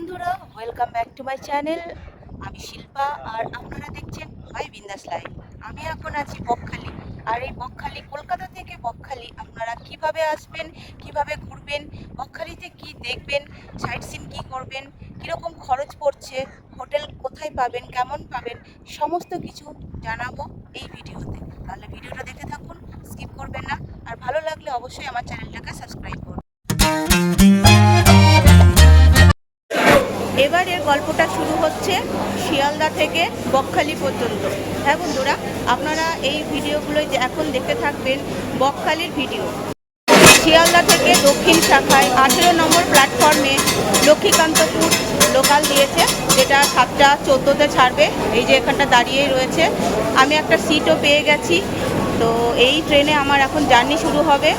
বন্ধুরা welcome back to my channel আমি শিল্পা, আর আপনারা দেখছেন মাই বিন্দাস লাইভ আমি এখন আছি বকখালি। আর এই বকখালি, কলকাতা থেকে বকখালি, আপনারা কীভাবে আসবেন, কীভাবে ঘুরবেন, বকখালিতে কি দেখবেন সাইট সিন কী করবেন, কীরকম খরচ পড়ছে, হোটেল কোথায় পাবেন, কেমন পাবেন, সমস্ত কিছু জানাব এই ভিডিওতে। তাহলে ভিডিওটা দেখতে থাকুন স্কিপ করবেন না। আর ভালো লাগলে অবশ্যই আমার চ্যানেলটাকে সাবস্ক্রাইব করুন এবারের গল্পটা শুরু হচ্ছে শিয়ালদা থেকে বকখালি পর্যন্ত। হ্যাঁ বন্ধুরা, আপনারা এই ভিডিওগুলো এখন দেখতে থাকবেন বকখালির ভিডিও। শিয়ালদা থেকে দক্ষিণ শাখায় আঠেরো নম্বর প্ল্যাটফর্মে লক্ষ্মীকান্তপুর লোকাল দিয়েছে, যেটা সাতটা চোদ্দোতে ছাড়বে। এই যে এখানটা দাঁড়িয়েই রয়েছে। আমি একটা সিটও পেয়ে গেছি। তো এই ট্রেনে আমার এখন জার্নি শুরু হবে।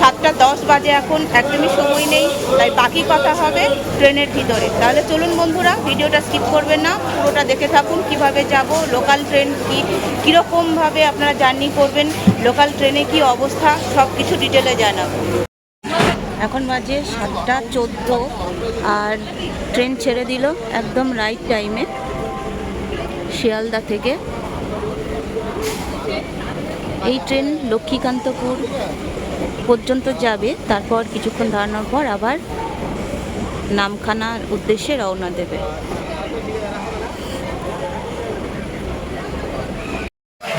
সাতটা দশ বাজে এখন, একদমই সময় নেই, তাই বাকি কথা হবে ট্রেনের ভিতরে। তাহলে চলুন বন্ধুরা, ভিডিওটা স্কিপ করবেন না, পুরোটা দেখে থাকুন কীভাবে যাব লোকাল ট্রেন কি, কীরকমভাবে আপনারা জার্নি করবেন লোকাল ট্রেনে কি অবস্থা সব কিছু ডিটেলে জানাব। এখন বাজে সাতটা চোদ্দ, আর ট্রেন ছেড়ে দিল একদম রাইট টাইমে শিয়ালদা থেকে। এই ট্রেন লক্ষ্মীকান্তপুর পর্যন্ত যাবে তারপর কিছুক্ষণ দাঁড়ানোর পর আবার নামখানার উদ্দেশ্যে রওনা দেবে।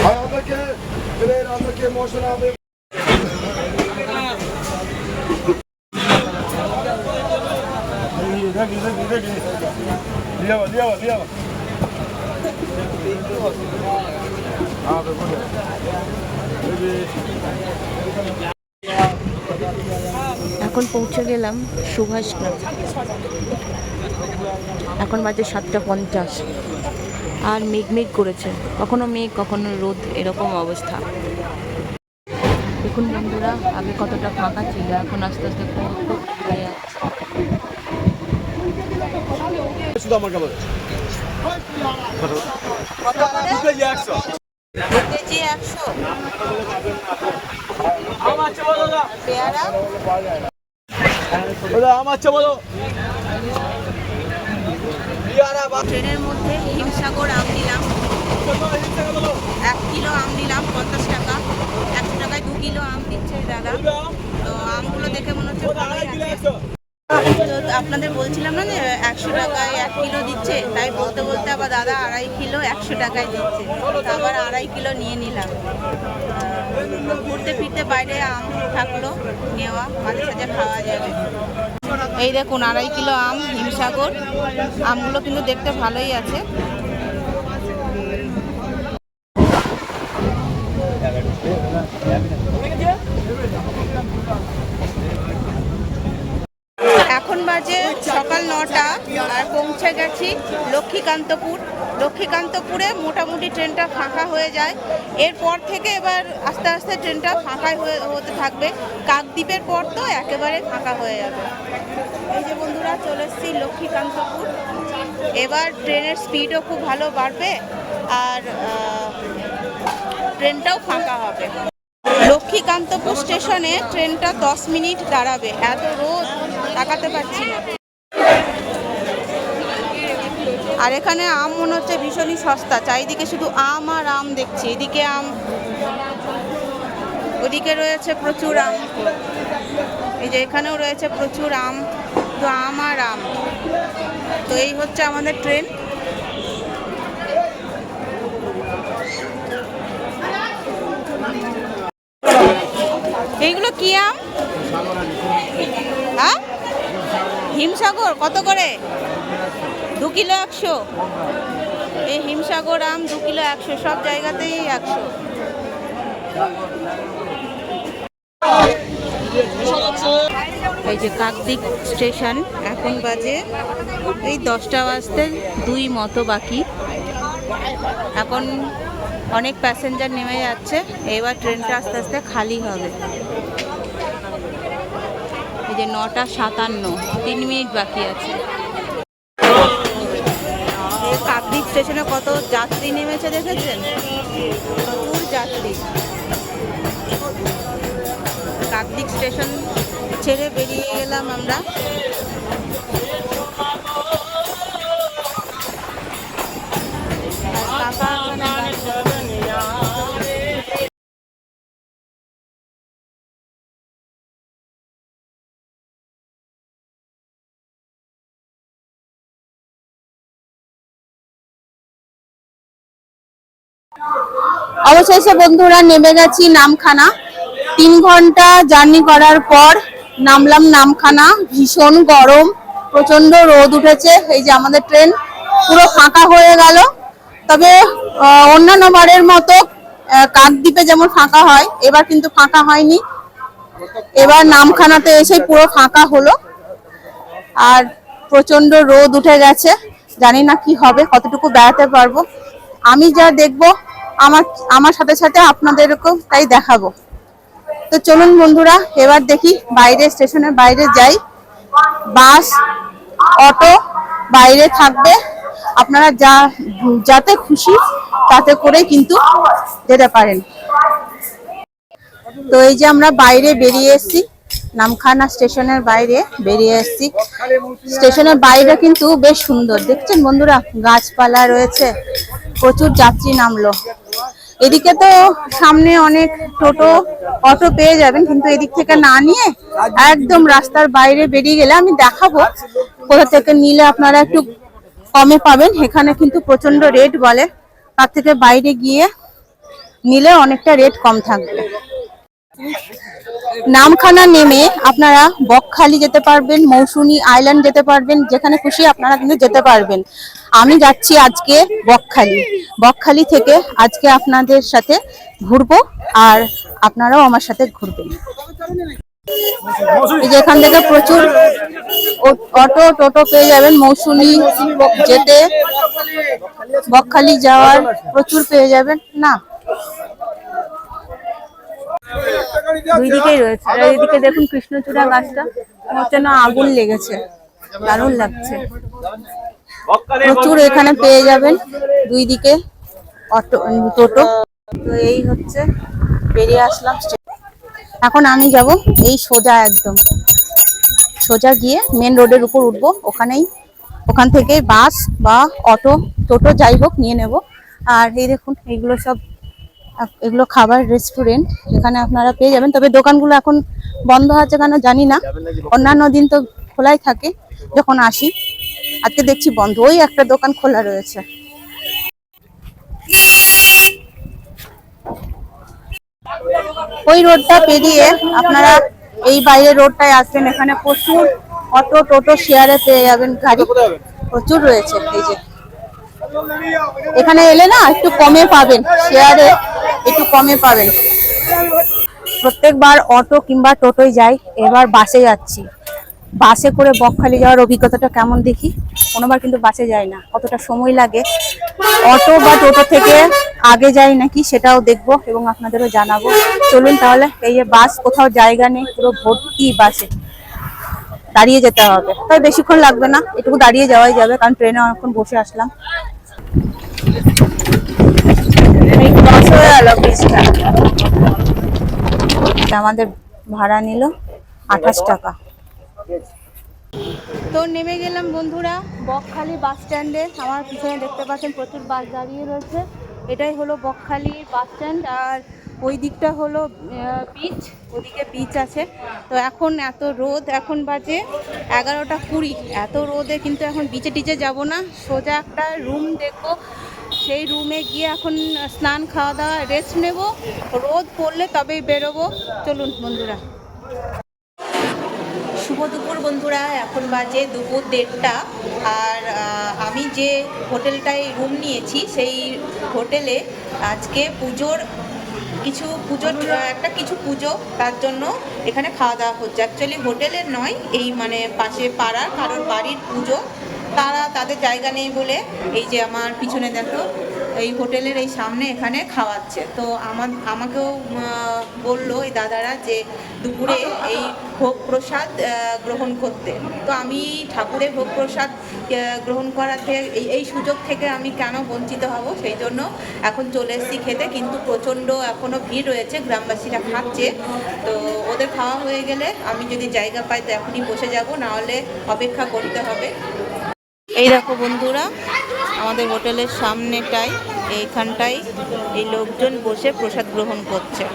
Ayağındaki, bileğindeki এখন পৌঁছে গেলাম সুভাষগ্রাম এখন বাজে সাতটা পঞ্চাশ। আর মেঘ মেঘ করেছে। কখনো মেঘ কখনো রোদ এরকম অবস্থা। দেখুন বন্ধুরা আগে কতটা ফাঁকা ছিল এখন আস্তে আস্তে খুব খুব কেজি একশো। পেয়ারা. ট্রেনের মধ্যে হিমসাগর আম নিলাম। এক কিলো আম নিলাম পঞ্চাশ টাকা। একশো টাকায় দু কিলো আম দিচ্ছে দাদা। তো আমগুলো দেখে মনে হচ্ছে ভালোই আছে। আপনাদের বলছিলাম না যে একশো টাকায় এক কিলো দিচ্ছে? তাই বলতে বলতে আবার দাদা আড়াই কিলো একশো টাকায় দিচ্ছে। আবার আড়াই কিলো নিয়ে নিলাম। ঘুরতে ফিরতে বাইরে আম থাকল, নেওয়া, মাঝে সাঝে খাওয়া যাবে। এই দেখুন, আড়াই কিলো আম, হিমসাগর। আমগুলো কিন্তু দেখতে ভালোই আছে এখন বাজে সকাল নটা আর পৌঁছে গেছি লক্ষ্মীকান্তপুর। লক্ষ্মীকান্তপুরে মোটামুটি ট্রেনটা ফাঁকা হয়ে যায়। এরপর থেকে এবার আস্তে আস্তে ট্রেনটা ফাঁকাই হয়ে হতে থাকবে। কাকদ্বীপের পর তো একেবারে ফাঁকা হয়ে যাবে। এই যে বন্ধুরা, চলে এসেছি লক্ষ্মীকান্তপুর। এবার ট্রেনের স্পিডও খুব ভালো বাড়বে আর ট্রেনটাও ফাঁকা হবে। লক্ষ্মীকান্তপুর স্টেশনে ট্রেনটা দশ মিনিট দাঁড়াবে। এত রোদ। তাকাতে পারছি না। আর এখানে আম মনে হচ্ছে ভীষণই সস্তা। চারিদিকে শুধু আম আর আম দেখছি। এদিকে আম, ওদিকে রয়েছে প্রচুর আম। এই যে এখানেও রয়েছে প্রচুর আম। তো আম আর আম। তো এই হচ্ছে আমাদের ট্রেন। এইগুলো কি আম হ্যাঁ হিমসাগর, কত করে? দু কিলো একশো। এই হিমসাগর আম দু কিলো একশো, সব জায়গাতেই একশো। এই যে কাকদ্বীপ স্টেশন, এখন বাজে এই দশটা বাজতে দুই মতো বাকি। এখন অনেক প্যাসেঞ্জার নেমে যাচ্ছে, এবার ট্রেনটা আস্তে আস্তে খালি হবে। যে নটা সাতান্ন। তিন মিনিট বাকি আছে। কাকদ্বীপ স্টেশনে কত যাত্রী নেমেছে দেখেছেন? প্রচুর যাত্রী। কাকদ্বীপ স্টেশন ছেড়ে বেরিয়ে গেলাম আমরা। অবশেষে বন্ধুরা নেমে গেছি নামখানা। তিন ঘণ্টা জার্নি করার পর নামলাম নামখানা। ভীষণ গরম প্রচণ্ড রোদ উঠেছে। এই যে আমাদের ট্রেন পুরো ফাঁকা হয়ে গেল। তবে অন্যান্য বারের মতো কাকদ্বীপে যেমন ফাঁকা হয়, এবার কিন্তু ফাঁকা হয়নি। এবার নামখানাতে এসে পুরো ফাঁকা হলো। আর প্রচণ্ড রোদ উঠে গেছে। জানি না কি হবে, কতটুকু বেড়াতে পারব। আমি যা দেখব আমার আমার সাথে সাথে আপনাদেরকেও তাই দেখাবো। তো চলুন বন্ধুরা, এবার দেখি বাইরে স্টেশনের বাইরে যাই। বাস, অটো বাইরে থাকবে। আপনারা যা, যাতে খুশি তাতে করে কিন্তু যেতে পারেন। তো এই যে আমরা বাইরে বেরিয়ে এসেছি। নামখানা স্টেশনের বাইরে বেরিয়ে এসেছি। স্টেশনের বাইরে কিন্তু বেশ সুন্দর। দেখছেন বন্ধুরা, গাছপালা রয়েছে, প্রচুর যাত্রী নামলো। এদিকে তো সামনে অনেক টোটো, অটো পেয়ে যাবেন, কিন্তু এদিক থেকে না নিয়ে একদম রাস্তার বাইরে বেরিয়ে গেলে আমি দেখাবো। কোথা থেকে নিলে আপনারা একটু কমে পাবেন। এখানে কিন্তু প্রচণ্ড রেট বলে। তার থেকে বাইরে গিয়ে নিলে অনেকটা রেট কম থাকবে। নামখানা নেমে আপনারা বকখালি যেতে পারবেন, মৌসুমী আইল্যান্ড যেতে পারবেন, যেখানে খুশি আপনারা কিন্তু যেতে পারবেন। আমি যাচ্ছি আজকে বকখালি। বকখালি থেকে আজকে আপনাদের সাথে ঘুরবো আর আপনারাও আমার সাথে ঘুরবেন। এই যে এখান থেকে প্রচুর অটো, টোটো পেয়ে যাবেন, মৌসুমী যেতে। বকখালি যাওয়ার প্রচুর পেয়ে যাবেন। না। দুই দিকেই রয়েছে। আর এইদিকে দেখুন কৃষ্ণচূড়া গাছটা। মনে হচ্ছে না আগুন লেগেছে। দারুণ লাগছে। প্রচুর এখানে পেয়ে যাবেন দুই দিকে অটো টোটো। তো এই হচ্ছে বেরিয়ে আসলাম। এখন আমি যাব এই সোজা একদম। সোজা গিয়ে মেন রোডের উপর উঠবো। ওখানেই, ওখান থেকে বাস বা অটো, টোটো যাই হোক, নিয়ে নেব। আর এই দেখুন, এইগুলো সব এগুলো খাবার রেস্টুরেন্ট এখানে আপনারা পেয়ে যাবেন। তবে দোকানগুলো এখন বন্ধ আছে কেন জানি না। অন্যান্য দিন তো খোলাই থাকে, যখন আসি। আজকে দেখছি বন্ধ, ওই একটা দোকান খোলা রয়েছে। ওই রোডটা পেরিয়ে আপনারা এই বাইরে রোডটায় আসবেন। এখানে প্রচুর অটো টোটো শেয়ারে পেয়ে যাবেন গাড়ি। প্রচুর রয়েছে এই যে। এখানে এলে না একটু কমে পাবেন শেয়ারে একটু কমে পাবেন। প্রত্যেকবার অটো কিংবা টোটোয় যাই, এবার বাসে যাচ্ছি। বাসে করে বকখালি যাওয়ার অভিজ্ঞতাটা কেমন দেখি? কোনোবার কিন্তু বাসে যাই না কতটা সময় লাগে। অটো বা টোটো থেকে আগে যাই নাকি সেটাও দেখব এবং আপনাদেরও জানাব। চলুন তাহলে, এই যে বাস, কোথাও জায়গা নেই, পুরো ভর্তি বাসে। দাঁড়িয়ে যেতে হবে। তাই বেশিক্ষণ লাগবে না, এটুকু দাঁড়িয়ে যাওয়াই যাবে, কারণ ট্রেনে অনেকক্ষণ বসে আসলাম এই ক্রস হয়ে গেল ব্রিজটা এটা আমাদের ভাড়া নিল আঠাশ টাকা। তো নেমে গেলাম বন্ধুরা, বকখালি বাস স্ট্যান্ডে। আমার পিছনে দেখতে পাচ্ছেন প্রচুর বাস দাঁড়িয়ে রয়েছে। এটাই হলো বকখালি বাস স্ট্যান্ড, আর ওই দিকটা হলো বিচ ওদিকে বিচ আছে। তো এখন এত রোদ, এখন বাজে এগারোটা কুড়ি। এত রোদে কিন্তু এখন বিচে টিচে যাব না। সোজা একটা রুম দেখব। সেই রুমে গিয়ে এখন স্নান খাওয়া দাওয়া রেস্ট নেব। রোদ পড়লে তবেই বেরোবো। চলুন বন্ধুরা। শুভ দুপুর বন্ধুরা, এখন বাজে দুপুর দেড়টা। আর আমি যে হোটেলটায় রুম নিয়েছি, সেই হোটেলে আজকে পুজোর কিছু পুজোর, একটা কিছু পুজো তার জন্য এখানে খাওয়া দাওয়া হচ্ছে। অ্যাকচুয়ালি হোটেলের নয়, এই মানে পাশে পাড়ার কারোর বাড়ির পুজো। তারা তাদের জায়গা নেই বলে এই যে আমার পিছনে দেখো, এই হোটেলের এই সামনে এখানে খাওয়াচ্ছে। তো আমার, আমাকেও বলল এই দাদারা যে দুপুরে এই ভোগ প্রসাদ গ্রহণ করতে। তো আমি ঠাকুরের ভোগ প্রসাদ গ্রহণ থেকে এই এই সুযোগ থেকে আমি কেন বঞ্চিত হব? সেই জন্য এখন চলে এসেছি খেতে, কিন্তু প্রচণ্ড এখনও ভিড় রয়েছে, গ্রামবাসীরা খাচ্ছে। তো ওদের খাওয়া হয়ে গেলে আমি যদি জায়গা পাই, তো এখনই বসে যাব, নাহলে অপেক্ষা করতে হবে। এই দেখো বন্ধুরা আমাদের হোটেলের সামনেটাই এইখানটাই এই লোকজন বসে প্রসাদ গ্রহণ করছে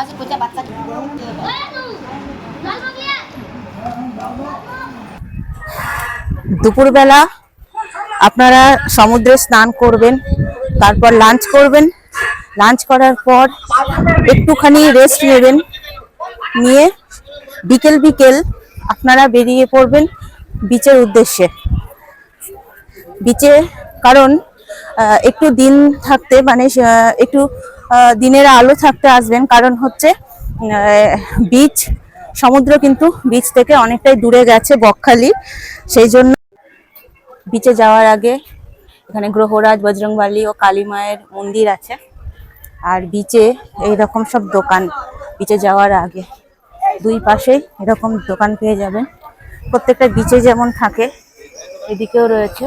আচ্ছা কোচা বাচ্চা দুপুরবেলা আপনারা সমুদ্রে স্নান করবেন, তারপর লাঞ্চ করবেন। লাঞ্চ করার পর একটুখানি রেস্ট নেবেন, নিয়ে বিকেল বিকেল আপনারা বেরিয়ে পড়বেন বিচের উদ্দেশ্যে। বিচে কারণ একটু দিন থাকতে মানে একটু দিনের আলো থাকতে আসবেন। কারণ হচ্ছে বিচ সমুদ্র কিন্তু বিচ থেকে অনেকটাই দূরে গেছে বকখালি। সেই জন্য বিচে যাওয়ার আগে এখানে গ্রহরাজ, বজরংবালি ও কালী মায়ের মন্দির আছে। আর বিচে এইরকম সব দোকান বিচে যাওয়ার আগে। দুই পাশে এরকম দোকান পেয়ে যাবেন। প্রত্যেকটা বিচে যেমন থাকে, এদিকেও রয়েছে।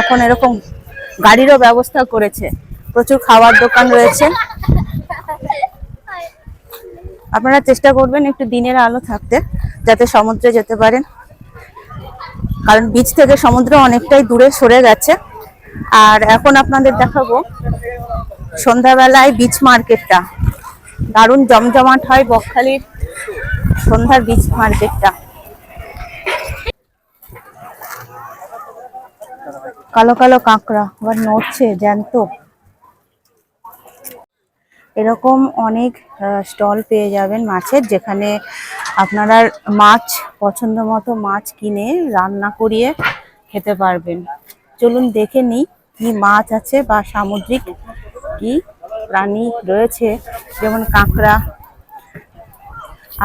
এখন এরকম গাড়িরও ব্যবস্থা করেছে। প্রচুর খাবার দোকান রয়েছে। আপনারা চেষ্টা করবেন একটু দিনের আলো থাকতে। যাতে সমুদ্রে যেতে পারেন। কারণ বিচ থেকে সমুদ্র অনেকটাই দূরে সরে গেছে। আর এখন আপনাদের দেখাবো সন্ধ্যাবেলায় বিচ মার্কেটটা দারুণ জমজমাট হয় বকখালির সন্ধ্যার বিচ মার্কেটটা কালো কালো কাঁকড়া, আবার নড়ছে, জ্যান্ত। এরকম অনেক স্টল পেয়ে যাবেন মাছের, যেখানে আপনারা মাছ পছন্দ মতো মাছ কিনে রান্না করিয়ে খেতে পারবেন। চলুন দেখে নিই কি মাছ আছে বা সামুদ্রিক কি প্রাণী রয়েছে, যেমন কাঁকড়া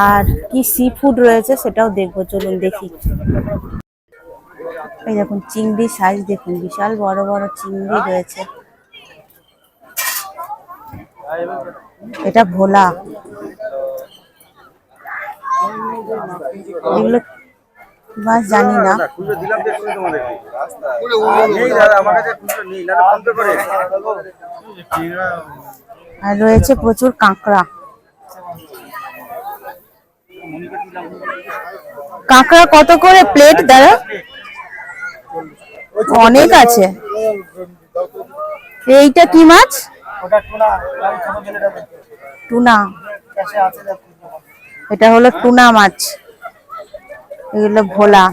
আর কি সি ফুড রয়েছে সেটাও দেখব। চলুন দেখি। এই দেখুন, চিংড়ি সাইজ দেখুন, বিশাল বড় বড় চিংড়ি রয়েছে। এটা ভোলা। এগুলো মাছ জানি না। আর রয়েছে প্রচুর কাঁকড়া। কাঁকড়া কত করে প্লেট, দাদা? অনেক আছে। এইটা কি মাছ? ওটা টুনা ছোট ছেলেটা টুনা। আছে এটা হলো টুনা মাছ। এগুলো ভোলা।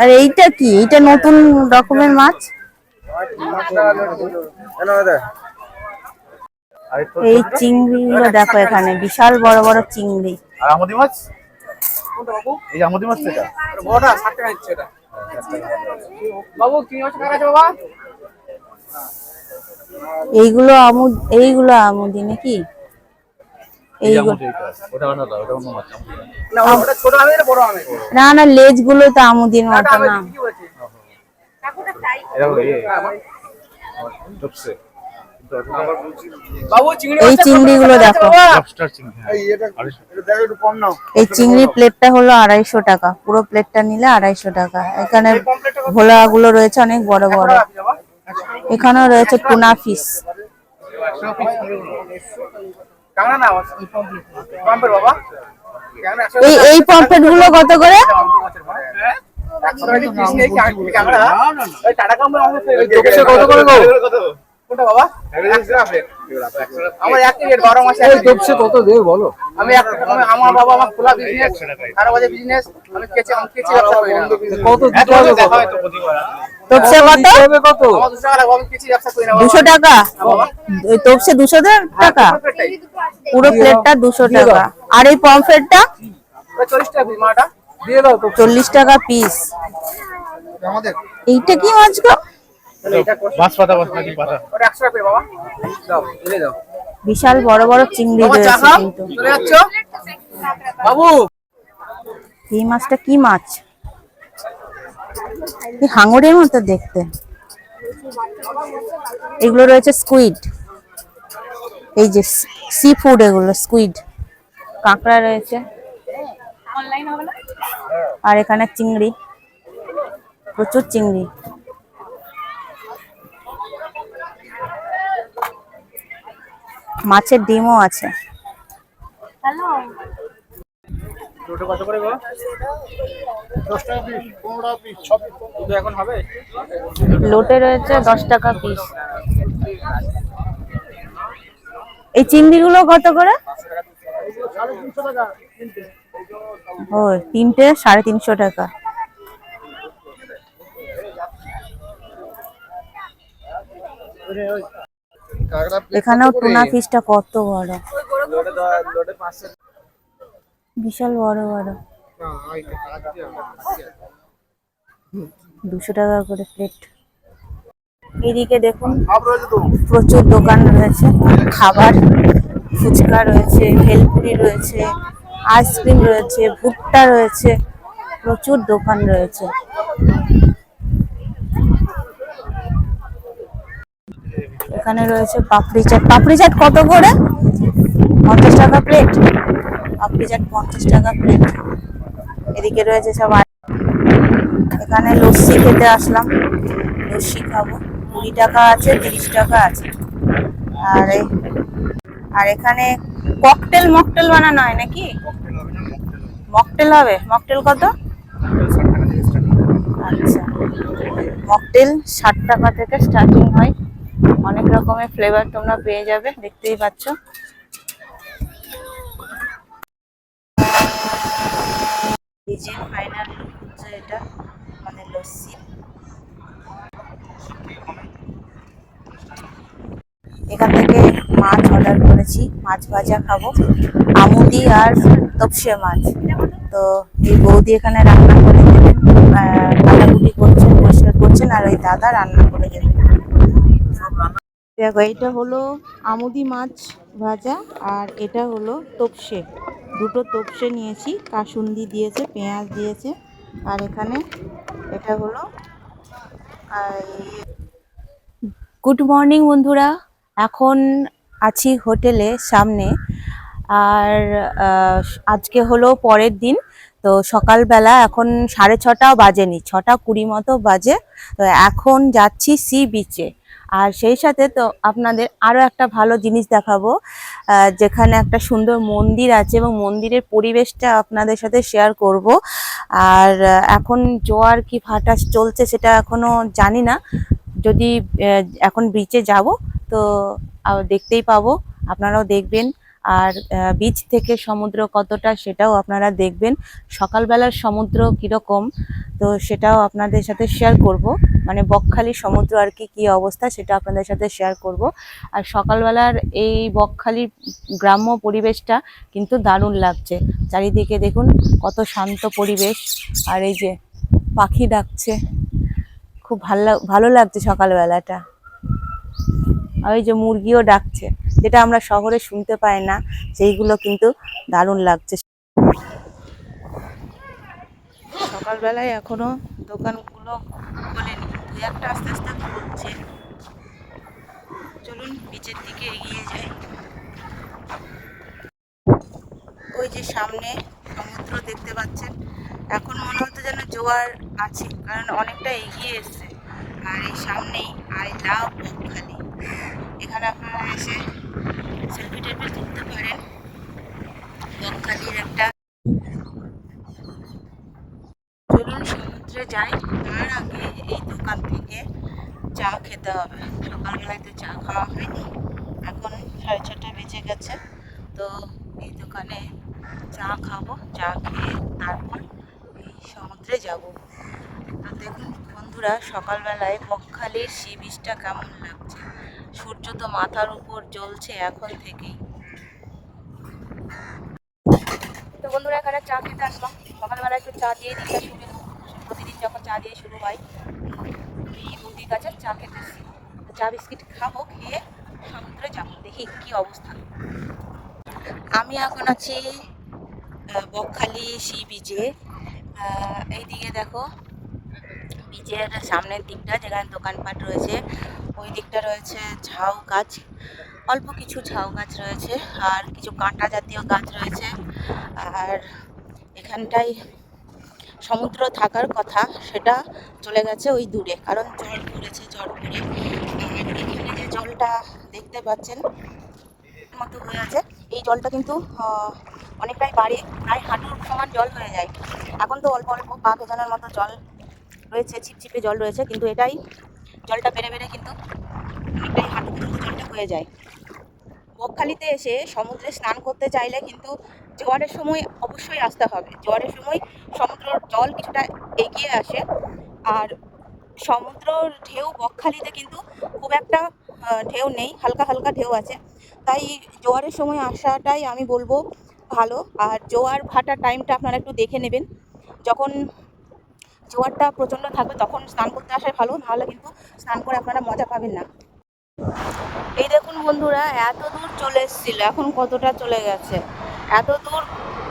আর এইটা কি? এইটা নতুন রকমের মাছ? এই চিংড়িগুলো দেখো এখানে বিশাল বড় বড় চিংড়ি। আর আমদি মাছ? এই আমদি মাছ এটা বড়টা ষাট টাকা এটা। বাবু কি মাছ কাটা আছে বাবা? এইগুলো আমুদ এইগুলো আমুদি নাকি? না। আমি আমি না লেজগুলো তো আমুদির মতো না। এই চিংড়িগুলো দেখো। চিংড়ি এই এটা এটা দেখো একটু কম নাও। এই চিংড়ি প্লেটটা হলো আড়াইশো টাকা। পুরো প্লেটটা নিলে আড়াইশো টাকা। এখানে ভোলা গুলো রয়েছে অনেক বড় বড়। এখানেও রয়েছে টুনা একশো এই এই গুলো কত করে? টাকা কত করে গো কোনটা বাবা। আমার একই রেট বারো মাসে কত দেবে বলো। আমি আমার বাবা আমার খোলা বিজনেস আরও বাজে বিজনেস আমি কেচে আমি কেচে ব্যবসা করি না। কত দিতে হবে? কত? কত? দুশো টাকা তোপসে দুশো পুরো প্লেটটা দুশো টাকা। আর এই পমফ্রেটটা চল্লিশ টাকা piece মাটা। দিয়ে দাও তো চল্লিশ টাকা পিস এইটা কি মাছ গো? পাতা নাকি পাতা বিশাল বড় বড় চিংড়ি রয়েছে কিন্তু। বাবু! এই মাছটা কি মাছ? এই হাঙরের মতো দেখতে। এগুলো রয়েছে স্কুইড এই যে সি ফুড এগুলো স্কুইড কাঁকড়া রয়েছে। আর এখানে চিংড়ি। প্রচুর চিংড়ি। মাছের ডিমও আছে। কত করে গো? এখন হবে? লোটে রয়েছে দশ টাকা পিস এই চিংড়িগুলো কত করে? ও তিনটে সাড়ে তিনশো টাকা। এখানেও টুনা ফিশটা কত বড়? বিশাল বড় বড়। দুশো টাকা করে প্লেট এদিকে দেখুন প্রচুর দোকান রয়েছে খাবার ফুচকা রয়েছে ভেলপুরি রয়েছে আইসক্রিম রয়েছে ভুট্টা রয়েছে প্রচুর দোকান রয়েছে। এখানে রয়েছে পাপড়ি চাট। পাপড়ি চাট কত করে? পঞ্চাশ টাকা প্লেট পাপড়ি চাট পঞ্চাশ টাকা প্লেট এদিকে রয়েছে সব এখানে লস্যি খেতে আসলাম। লস্যি খাব। কুড়ি টাকা আছে তিরিশ টাকা আছে। আর আর এখানে ককটেল মকটেল বানানো হয় নাকি? মকটেল হবে মকটেল কত? আচ্ছা। মকটেল ষাট টাকা থেকে স্টার্টিং হয়। অনেক রকমের ফ্লেভার তোমরা পেয়ে যাবে, দেখতেই পাচ্ছ। এটা আমাদের লস্যি। এখান থেকে মাছ অর্ডার করেছি, মাছ ভাজা খাব। আমুদি আর তপসে মাছ। তো এই বৌদি এখানে রান্না করে দেবেন কাটাকুটি করছেন পরিষ্কার করছেন, আর ওই দাদা রান্না করে দেবেন। দেখো, এটা হলো আমুদি মাছ ভাজা আর এটা হলো তপসে। দুটো তপসে নিয়েছি, কাসুন্দি দিয়েছে, পেঁয়াজ দিয়েছে আর এখানে এটা হলো গুড মর্নিং বন্ধুরা, এখন আছি হোটেলে সামনে আর আজকে হলো পরের দিন, তো সকালবেলা এখন সাড়ে ছটাও বাজেনি, ছটা কুড়ি মতো বাজে, তো এখন যাচ্ছি সি বিচে। আর সেই সাথে তো আপনাদের আরও একটা ভালো জিনিস দেখাবো যেখানে একটা সুন্দর মন্দির আছে এবং মন্দিরের পরিবেশটা আপনাদের সাথে শেয়ার করব। আর এখন জোয়ার কি ফাটা চলছে সেটা এখনও জানি না। যদি এখন বিচে যাব, তো দেখতেই পাবো। আপনারাও দেখবেন। আর বিচ থেকে সমুদ্র কতটা সেটাও আপনারা দেখবেন। সকালবেলার সমুদ্র কীরকম, তো সেটাও আপনাদের সাথে শেয়ার করব। মানে বকখালি সমুদ্র আর কি কি অবস্থা সেটা আপনাদের সাথে শেয়ার করব। আর সকালবেলার এই বকখালির গ্রাম্য পরিবেশটা কিন্তু দারুণ লাগছে। চারিদিকে দেখুন কত শান্ত পরিবেশ। আর এই যে পাখি ডাকছে, খুব ভালো ভালো লাগছে সকালবেলাটা। আর ওই যে মুরগিও ডাকছে। যেটা আমরা শহরে শুনতে পাই না, সেইগুলো কিন্তু দারুণ লাগছে। সকালবেলায় এখনও দোকানগুলো খোলেনি, দু একটা আস্তে আস্তে খুলছে। চলুন বিচের দিকে এগিয়ে যাই। ওই যে সামনে সমুদ্র দেখতে পাচ্ছেন, এখন মনে হচ্ছে যেন জোয়ার আছে, কারণ অনেকটা এগিয়ে এসছে। আর এই সামনেই আই লাভ বকখালি এখানে আপনারা এসে টেলফি তুলতে পারেন বকখালির একটা চলুন সমুদ্রে যাই তার আগে এই দোকান থেকে চা খেতে হবে। সকালবেলায় তো চা খাওয়া হয়নি। এখন সাড়ে ছটা বেজে গেছে। তো এই দোকানে চা খাব, চা খেয়ে তারপর এই সমুদ্রে যাব। তো দেখুন বন্ধুরা, সকালবেলায় বকখালির সি বিচটা কেমন লাগছে সূর্য তো মাথার উপর জ্বলছে এখন থেকেই। তো বন্ধুরা, এখানে চা খেতে আসলাম। সকালবেলা একটু চা দিয়ে দিনটা শুরু প্রতিদিন যখন চা দিয়ে শুরু হয়, এই বৌদির কাছে চা খেতে চা বিস্কিট খাব, খেয়ে সমুদ্রে যাব। দেখি কি অবস্থা। আমি এখন আছি বকখালি সি বিচে। এইদিকে দেখো, বিচের সামনের দিকটা যেখানে দোকানপাট রয়েছে। ওই দিকটা রয়েছে ঝাউ গাছ। অল্প কিছু ঝাউ গাছ রয়েছে আর কিছু কাঁটা জাতীয় গাছ রয়েছে। আর এখানটায় সমুদ্র থাকার কথা, সেটা চলে গেছে ওই দূরে, কারণ জল পড়েছে, জল পড়ে। এখানে যে জলটা দেখতে পাচ্ছেন, মতো হয়ে আছে। এই জলটা কিন্তু অনেকটাই বাড়ে, প্রায় হাঁটুর সমান জল হয়ে যায়। এখন তো অল্প অল্প পা ভেজানোর মতো জল রয়েছে, ছিপছিপে জল রয়েছে, কিন্তু এটাই জলটা বেড়ে বেড়ে কিন্তু অনেকটাই হাঁটু পর্যন্ত জলটা হয়ে যায়। বকখালিতে এসে সমুদ্রে স্নান করতে চাইলে কিন্তু জোয়ারের সময় অবশ্যই আসতে হবে। জোয়ারের সময় সমুদ্রের জল কিছুটা এগিয়ে আসে আর সমুদ্রর ঢেউ বকখালিতে কিন্তু খুব একটা ঢেউ নেই, হালকা হালকা ঢেউ আছে। তাই জোয়ারের সময় আসাটাই আমি বলব ভালো। আর জোয়ার ভাটার টাইমটা আপনারা একটু দেখে নেবেন। যখন জোয়ারটা প্রচণ্ড থাকবে, তখন স্নান করতে আসাই ভালো, নাহলে কিন্তু স্নান করে আপনারা মজা পাবেন না। এই দেখুন বন্ধুরা, এত দূর চলে এসেছিল, এখন কতটা চলে গেছে? এত দূর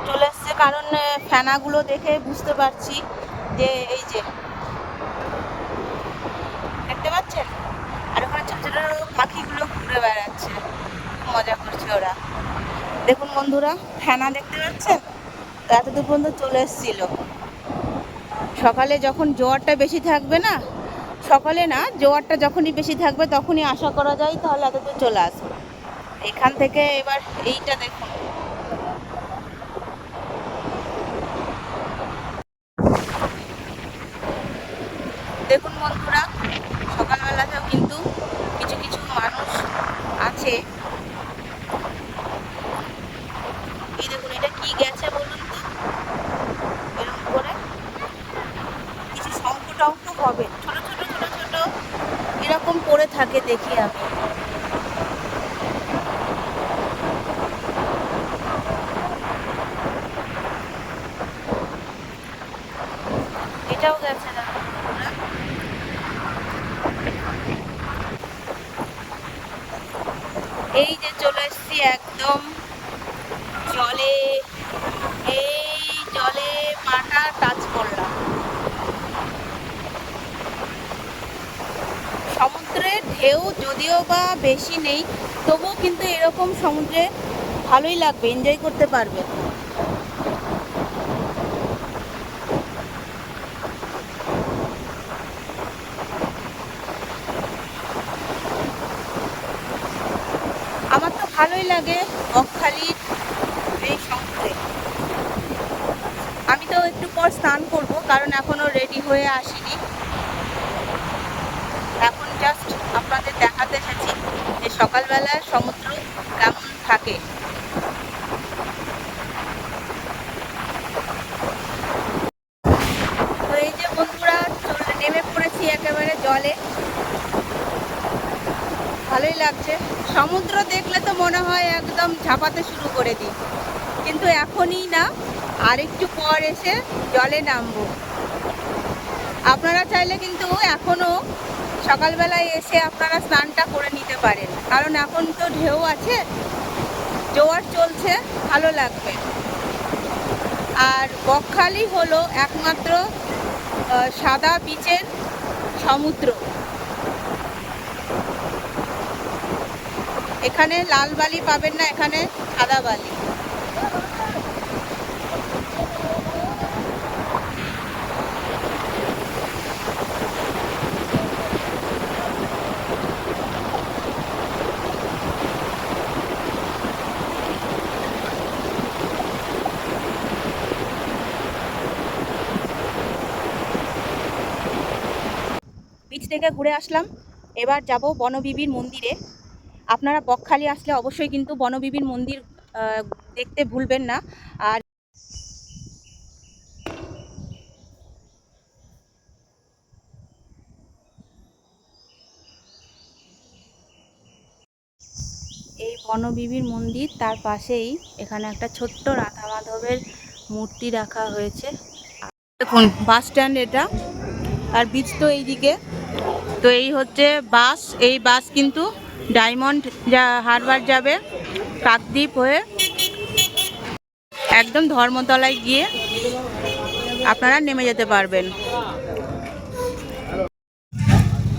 চলে এসছে কারণ ফেনাগুলো দেখে বুঝতে পারছি যে এই যে, দেখতে পাচ্ছেন? আর ওখানে ছোট ছোট পাখিগুলো ঘুরে বেড়াচ্ছে, মজা করছে ওরা। দেখুন বন্ধুরা, ফেনা দেখতে পাচ্ছেন? তো এত দূর পর্যন্ত চলে এসেছিল। সকালে যখন জোয়ারটা বেশি থাকবে না, সকালে না, জোয়ারটা যখনই বেশি থাকবে তখনই আশা করা যায় তাহলে এতদূর চলে আসবে। এখান থেকে এবার এইটা দেখুন বন্ধুরা সকালবেলাতেও কিন্তু কিছু কিছু মানুষ আছে এই দেখুন এটা কি গেছে বলুন তো এরকম করে কিছু শঙ্খ টঙ্ক হবে ছোট ছোট ছোট ছোট এরকম পড়ে থাকে দেখি আমি এটাও গেছে না। এই যে চলে এসছি একদম জলে, এই জলে পাটা টাচ করলাম। সমুদ্রের ঢেউ যদিও বা বেশি নেই, তবুও কিন্তু এরকম সমুদ্রে ভালোই লাগবে এনজয় করতে পারবে আমার তো ভালোই লাগে বকখালির এই সমুদ্রে আমি তো একটু পর স্নান করব, কারণ এখনও রেডি হয়ে আসিনি। এখন জাস্ট আপনাদের দেখাতে এসেছি যে সকালবেলায় সমুদ্র কেমন থাকে। এই যে বন্ধুরা নেমে পড়েছি একেবারে জলে। ভালোই লাগছে। সমুদ্র দেখলে তো মনে হয় একদম ঝাঁপাতে শুরু করে দিই। কিন্তু এখনই না। আর একটু পর এসে জলে নামবো। আপনারা চাইলে কিন্তু এখনও সকালবেলায় এসে আপনারা স্নানটা করে নিতে পারেন। কারণ এখন তো ঢেউ আছে, জোয়ার চলছে, ভালো লাগবে। আর বকখালি হলো একমাত্র সাদা বিচের সমুদ্র। এখানে লাল বালি পাবেন না, এখানে সাদা বালি। থেকে ঘুরে আসলাম। এবার যাব বনবিবির মন্দিরে। আপনারা বকখালি আসলে অবশ্যই কিন্তু বনবিবির মন্দির দেখতে ভুলবেন না। আর এই বনবিবির মন্দির, তার পাশেই এখানে একটা ছোট্ট রাধা মাধবের মূর্তি রাখা হয়েছে। দেখুন, বাস স্ট্যান্ড এটা। আর বীজ তো এইদিকে। তো এই হচ্ছে বাস, এই বাস কিন্তু ডায়মন্ড যা হারবার যাবে কাকদ্বীপ হয়ে একদম ধর্মতলায় গিয়ে আপনারা নেমে যেতে পারবেন।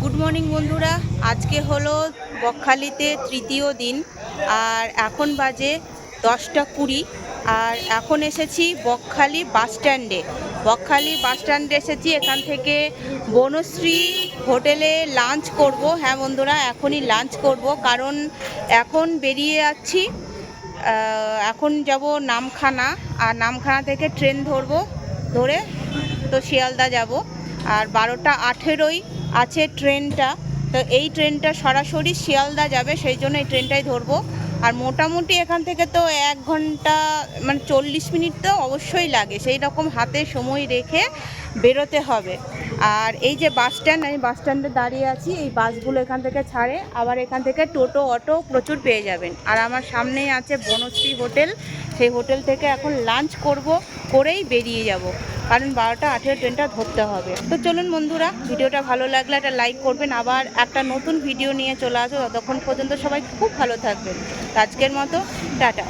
গুড মর্নিং বন্ধুরা, আজকে হলো বকখালিতে তৃতীয় দিন, আর এখন বাজে দশটা কুড়ি, আর এখন এসেছি বকখালি বাস স্ট্যান্ডে। বকখালি বাস স্ট্যান্ডে এসেছি। এখান থেকে বনশ্রী হোটেলে লাঞ্চ করব। হ্যাঁ বন্ধুরা, এখনই লাঞ্চ করব। কারণ এখন বেরিয়ে যাচ্ছি। এখন যাব নামখানা। আর নামখানা থেকে ট্রেন ধরবো ধরে তো শিয়ালদা যাব। আর বারোটা আঠেরোই আছে ট্রেনটা তো এই ট্রেনটা সরাসরি শিয়ালদা যাবে, সেই জন্য এই ট্রেনটাই ধরবো। আর মোটামুটি এখান থেকে তো এক ঘণ্টা মানে চল্লিশ মিনিট তো অবশ্যই লাগে। সেই রকম হাতে সময় রেখে বেরোতে হবে। আর এই যে বাস স্ট্যান্ড, আমি বাস স্ট্যান্ডে দাঁড়িয়ে আছি। এই বাসগুলো এখান থেকে ছাড়ে। আবার এখান থেকে টোটো, অটো প্রচুর পেয়ে যাবেন। আর আমার সামনেই আছে বনশ্রী হোটেল। সেই হোটেল থেকে এখন লাঞ্চ করব, করেই বেরিয়ে যাব। কারণ বারোটা, আঠেরো ট্রেনটা ধরতে হবে। তো চলুন বন্ধুরা, ভিডিওটা ভালো লাগলে একটা লাইক করবেন। আবার একটা নতুন ভিডিও নিয়ে চলে আসো ততক্ষণ পর্যন্ত সবাই খুব ভালো থাকবেন। আজকের মতো, টাটা।